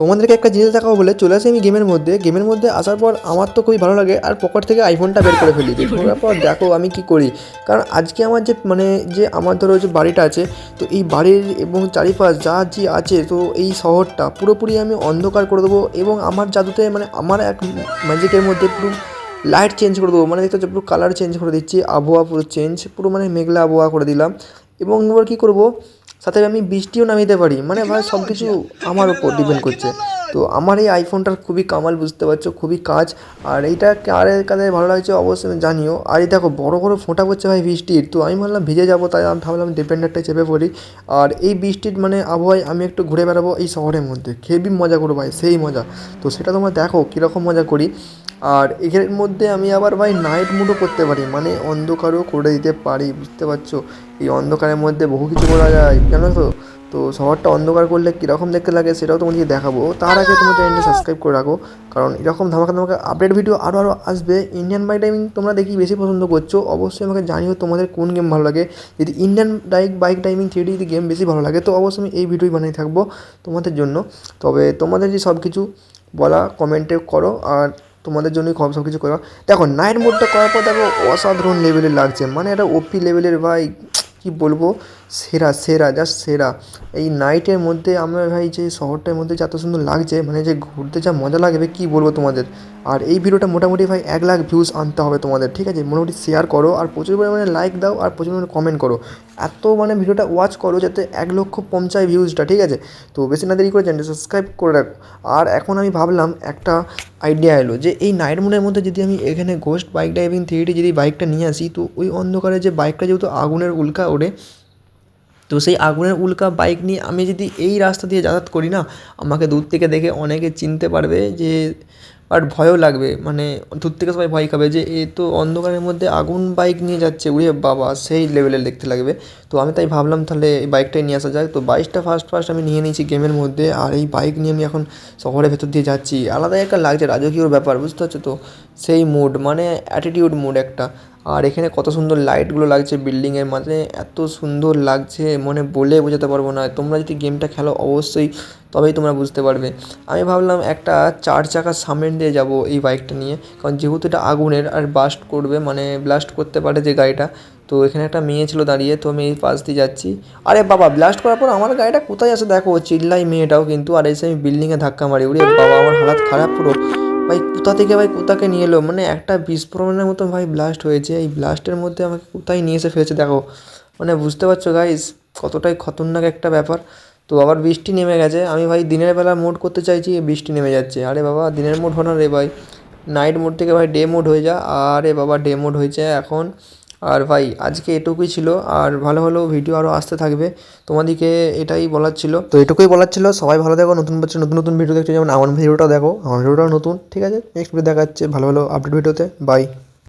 তোমাদেরকে একটা জিনিস দেখাবো বলে চলে আসি আমি গেমের মধ্যে। গেমের মধ্যে আসার পর আমার তো খুবই ভালো লাগে, আর পকেট থেকে আইফোনটা বের করে ফেলি। করার পর দেখো আমি কি করি। কারণ আজকে আমার যে মানে যে আমার ধরো যে বাড়িটা আছে, তো এই বাড়ির এবং চারিপাশ যা যে আছে, তো এই শহরটা পুরোপুরি আমি অন্ধকার করে দেবো এবং আমার জাদুতে মানে আমার এক ম্যাজিকের মধ্যে পুরো লাইট চেঞ্জ করে দেবো। মানে দেখতে হচ্ছে পুরো কালার চেঞ্জ করে দিচ্ছি, আবহাওয়া পুরো চেঞ্জ পুরো মানে মেঘলা আবহাওয়া করে দিলাম। এবং এবার কী করব সাথে আমি বৃষ্টিও নামিয়ে পারি। মানে ভাই সব কিছু আমার উপর ডিপেন্ড করছে। তো আমার এই আইফোনটার খুবই কামাল, বুঝতে পারছ? খুবই কাজ। আর এইটা কারের কাদের ভালো লাগছে, অবশ্যই জানিও। আর এই দেখো, বড় বড় ফোঁটা পড়ছে ভাই বৃষ্টির। তো আমি ভাবলাম ভিজে যাব, তাই আমি ভাবলাম ডিপেন্ডারটা চেপে পড়ি। আর এই বৃষ্টির মানে আবহাওয়ায় আমি একটু ঘুরে বেড়াবো এই শহরের মধ্যে। হেবি মজা করব ভাই, সেই মজা। তো সেটা তোমরা দেখো, কীরকম মজা করি। আর এর মধ্যে আমি আবার ভাই নাইট মুডও করতে পারি। মানে অন্ধকারও করে দিতে পারি, বুঝতে পারছ? এই অন্ধকারের মধ্যে বহু কিছু করা যায়, জানো তো? তো শহরটা অন্ধকার করলে কীরকম দেখতে লাগে সেটাও তোমাদেরকে দেখাবো। তার আগে তোমার চ্যানেলটি সাবস্ক্রাইব করে রাখো, কারণ এরকম ধামাকা ধামাকা আপডেট ভিডিও আরও আরও আসবে। ইন্ডিয়ান বাইক ড্রাইভিং তোমরা দেখি বেশি পছন্দ করছ, অবশ্যই আমাকে জানিও তোমাদের কোন গেম ভালো লাগে। যদি Indian bike bike driving three যদি গেম বেশি ভালো লাগে, তো অবশ্যই আমি এই ভিডিওই বানিয়ে থাকব তোমাদের জন্য। তবে তোমাদের যে সব কিছু বলা কমেন্টে করো, আর তোমাদের জন্যই সব সব কিছু করা। দেখো নাইট মোডটা করার পর দেখো অসাধারণ লেভেলের লাগছে। মানে একটা ওপি লেভেলের ভাই, কী বলব? সেরা সেরা জাস্ট সেরা। এই নাইটের মধ্যে আমরা ভাই যে শহরটার মধ্যে যে এত সুন্দর লাগছে মানে যে ঘুরতে যা মজা লাগবে, কী বলব তোমাদের? আর এই ভিডিওটা মোটামুটি ভাই এক লাখ ভিউজ আনতে হবে তোমাদের, ঠিক আছে? মোটামুটি শেয়ার করো আর প্রচুর পরিমাণে লাইক দাও আর প্রচুর পরিমাণে কমেন্ট করো। এত মানে ভিডিওটা ওয়াচ করো যাতে এক লক্ষ পঞ্চাশ ভিউজটা ঠিক আছে? তো বেশি না দেরি করে চ্যানেলটা সাবস্ক্রাইব করে রাখো। আর এখন আমি ভাবলাম একটা আইডিয়া এলো যে এই নাইট মোডের মধ্যে যদি আমি এখানে গোস্ট বাইক ড্রাইভিং থ্রিডি যদি বাইকটা নিয়ে আসি, তো ওই অন্ধকারে যে বাইকটা যেহেতু আগুনের উল্কা ওড়ে তো সেই আগুনের উল্কা বাইক নিয়ে আমি যদি এই রাস্তা দিয়ে যাতায়াত করি না, আমাকে দূর থেকে দেখে অনেকে চিনতে পারবে যে আর ভয়ও লাগবে। মানে দূর থেকে সবাই ভয় খাবে যে, এ তো অন্ধকারের মধ্যে আগুন বাইক নিয়ে যাচ্ছে। উড়ে বাবা, সেই লেভেলের দেখতে লাগবে। তো আমি তাই ভাবলাম তাহলে এই বাইকটাই নিয়ে আসা যাক। তো বাইকটা ফার্স্ট ফার্স্ট আমি নিয়ে নিয়েছি গেমের মধ্যে। আর এই বাইক নিয়ে আমি এখন শহরের ভেতর দিয়ে যাচ্ছি। আলাদাই একটা লাগছে, রাজকীয় ব্যাপার, বুঝতে পারছ তো? সেই মুড মানে অ্যাটিটিউড মুড একটা। আর এখানে কত সুন্দর লাইটগুলো লাগছে বিল্ডিংয়ের মাঝে, এত সুন্দর লাগছে, মনে বলে বোঝাতে পারব না। তোমরা যদি গেমটা খেলো অবশ্যই, তবেই তোমরা বুঝতে পারবে। আমি ভাবলাম একটা চার চাকার সামনে দিয়ে যাব এই বাইকটা নিয়ে, কারণ যেহেতু এটা আগুনের আর বাস্ট করবে মানে ব্লাস্ট করতে পারে যে গাড়িটা, তো এখানে একটা মেয়ে ছিল দাঁড়িয়ে, তো আমি এই পাশ দিয়ে যাচ্ছি। আরে বাবা ব্লাস্ট করার পর আমার গাড়িটা কোথায় আছে? দেখো, চিল্লাই মেয়েটাও কিন্তু, আর এসে আমি বিল্ডিংয়ে ধাক্কা মারি। উড়ে বাবা, আমার হালাত খারাপ পুরো। ভাই, কোথা থেকে ভাই কোথাকে নিয়ে এলো? মানে একটা বিস্ফোরণের মতো ভাই ব্লাস্ট হয়েছে। এই ব্লাস্টের মধ্যে আমাকে কোথায় নিয়ে এসে ফেলেছে দেখো। মানে বুঝতে পারছ গাইস কতটাই খতরনাক একটা ব্যাপার। তো আবার বৃষ্টি নেমে গেছে। আমি ভাই দিনের বেলা মোড করতে চাইছি বৃষ্টি নেমে যাচ্ছে। আরে বাবা, দিনের মোড হো না রে ভাই। নাইট মোড থেকে ভাই ডে মোড হয়ে যা। আরে বাবা ডে মোড হয়েছে এখন। আর ভাই, আজকে এটুকুই ছিল। আর ভালো ভালো ভিডিও আরও আসতে থাকবে। তোমাদেরকে এটাই বলার ছিল। তো এটুকুই বলার ছিল। সবাই ভালো দেখো নতুন বছর, নতুন নতুন ভিডিও দেখছ যেমন আমার ভিডিওটা দেখো। আমার ভিডিওটাও নতুন, ঠিক আছে? নেক্সট ভিডিও দেখা যাচ্ছে ভালো ভালো আপডেট ভিডিওতে বাই